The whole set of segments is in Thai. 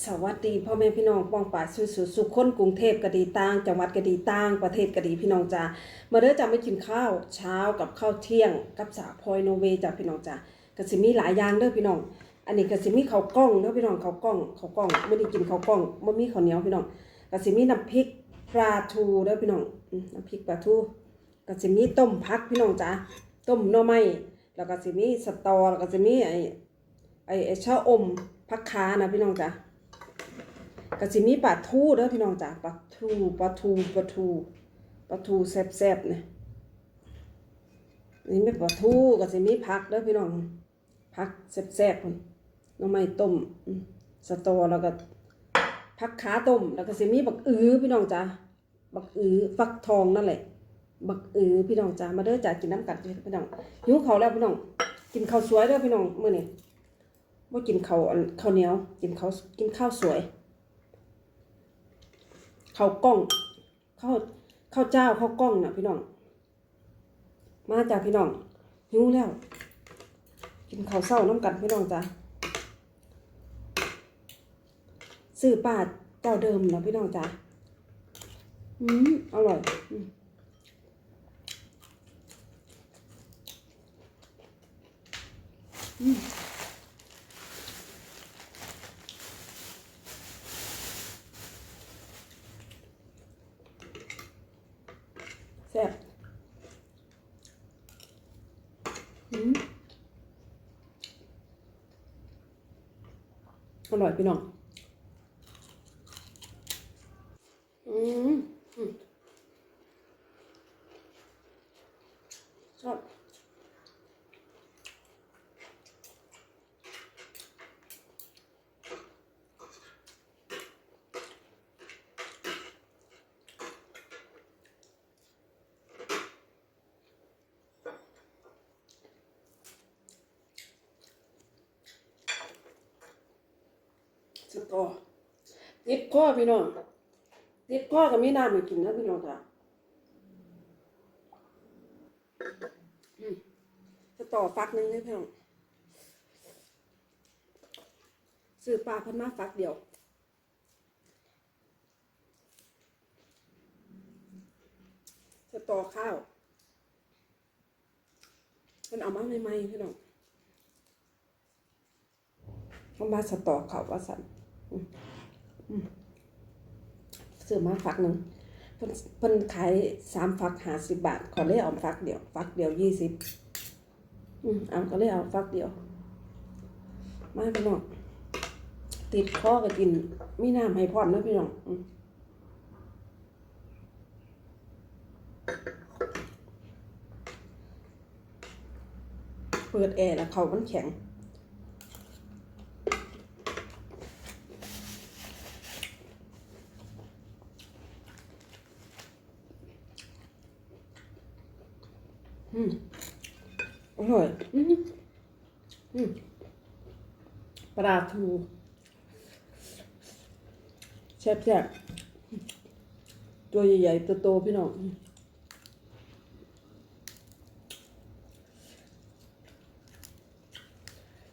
สวัสดีพ่อแม่พี่น้องป้องป่าสุสุสุขคนกรุงเทพก็ดีต่าง จังหวัดก็ดีต่าง ประเทศก็ดีพี่น้องจ้ามาเด้อจ้าไม่กินข้าวเช้ากับข้าวเที่ยง กับสาพลอยโนเวจ้าพี่น้องจ้าก็สิมีหลายอย่างเด้อพี่น้อง อันนี้ก็สิมีข้าวกล้องเด้อพี่น้องข้าวกล้องข้าวกล้องไม่ได้กินข้าวกล้องบ่มีข้าวเหนียวพี่น้องก็สิมีน้ำพริกปลาทูเด้อพี่น้องน้ำพริกปลาทูก็สิมีต้มผักพี่น้องจ้าต้มหน่อไม้แล้วก็สิมีสตอแล้วก็สิมีไอไอไอ้ชะอมผักขานะพี่น้องจ้า ก็สิมีปลาทูเด้อพี่น้องจ้ะปลาทูปลาทูปลาทูปลาทูแซ่บๆเนี่ยนี่เป็นปลาทูก็สิมีผักเด้อพี่น้องผักแซ่บๆพุ่นน่องไม้ต้มสตอแล้วก็ผักขาต้มแล้วก็สิมีบักอือพี่น้องจ้ะบักอือฟักทองนั่นแหละ บักอือพี่น้องจ้ะมาเด้อจ้ะกินน้ำกัดพี่น้องหิวข้าแล้วพี่น้อง กินข้าวสวยเด้อพี่น้องมื้อนี้บ่กินข้าวข้าวเหนียว กินข้าวกินข้าวสวย ข้าวกล้องข้าวข้าวเจ้าข้าวกล้องนะพี่น้อง มาจากพี่น้องหิวแล้ว กินข้าวเศร้าน้ำกันพี่น้องจ้ะซื้อป้าเจ้าเดิมนะพี่น้องจ้ะอืมอร่อยอืมอืม แซ่บอืมอร่อยพี่น้อง อืมอืมชอบ สตอติดข้อพี่น้องติดข้อก็มีน้ำให้กินนะพี่น้องจ้ะจะต่อฟักหนึ่งนี่พี่น้องซื้อปลาพันมาฟักเดียวจะต่อข้าวมันเอามาใหม่ๆพี่น้องเขามาสตอเขาวว่าสัน ซื้อมาฝักหนึ่งเพิ่นเพิ่นขายสามฝักห้าสิบบาท ขอเลยเอาฝักเดียวฝักเดียวยี่สิบอืมเอาก็เลยเอาฝักเดียว มาพี่น้องติดคอก็กินมีน้ำให้พร้อมนะพี่น้องเปิดแอร์แล้วเขามันแข็ง อืมอร่อยอืมอืม ปลาทูแซ่บๆตัวใหญ่ๆตัวโตพี่น้อง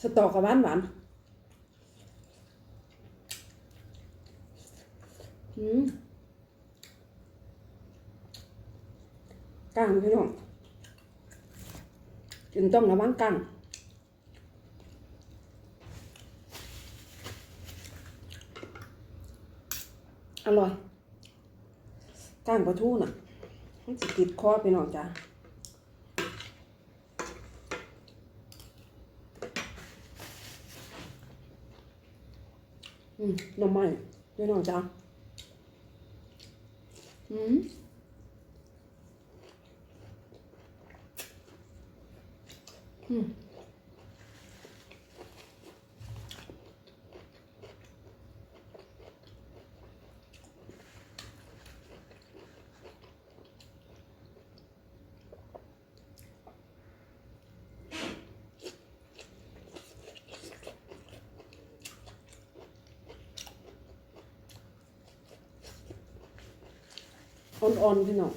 สตอกับหวานหวานอืมกลางพี่น้อง จึงต้องระวังกันอร่อยก้างปลาทูน่ะ มันจะติดคอไปหน่อยจ้ะอืมหน่อไม้ด้วยหน่อยจ้ะอืม อ่อนๆพี่น้อง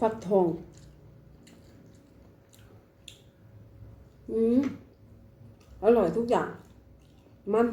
ฟักทอง อืม อร่อยทุกอย่าง มัน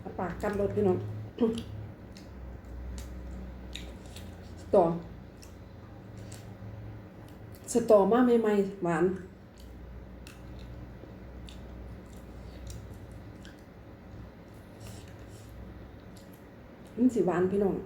เอาปากกัดรถพี่น้องต่อสตอมาใหม่ๆหวานมันสิหวานพี่น้อง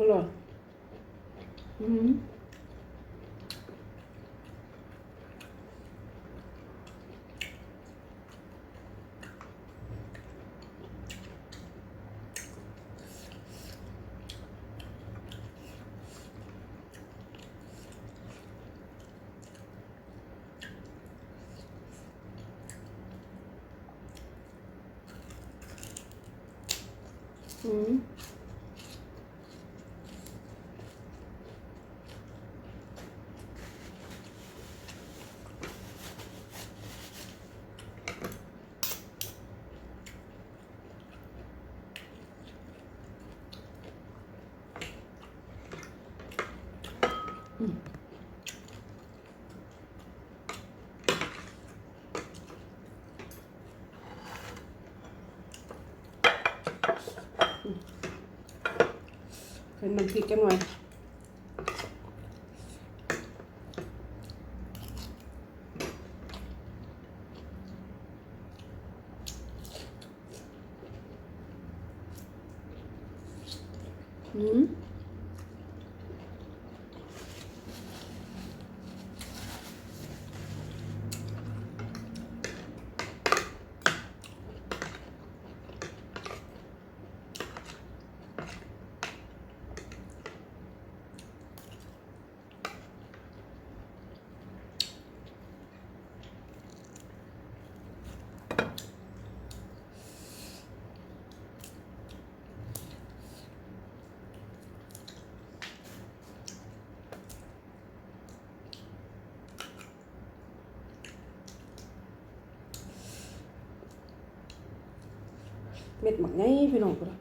อร่อย อืมอืม เพิ่มน้ำพริกกันหน่อยอืม เม็ดหมักไงพี่น้องกูละ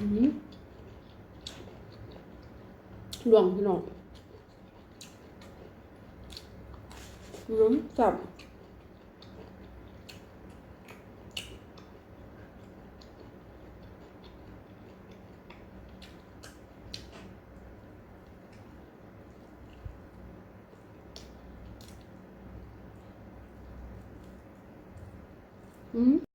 อืมลวงพี่น้องอืมจับ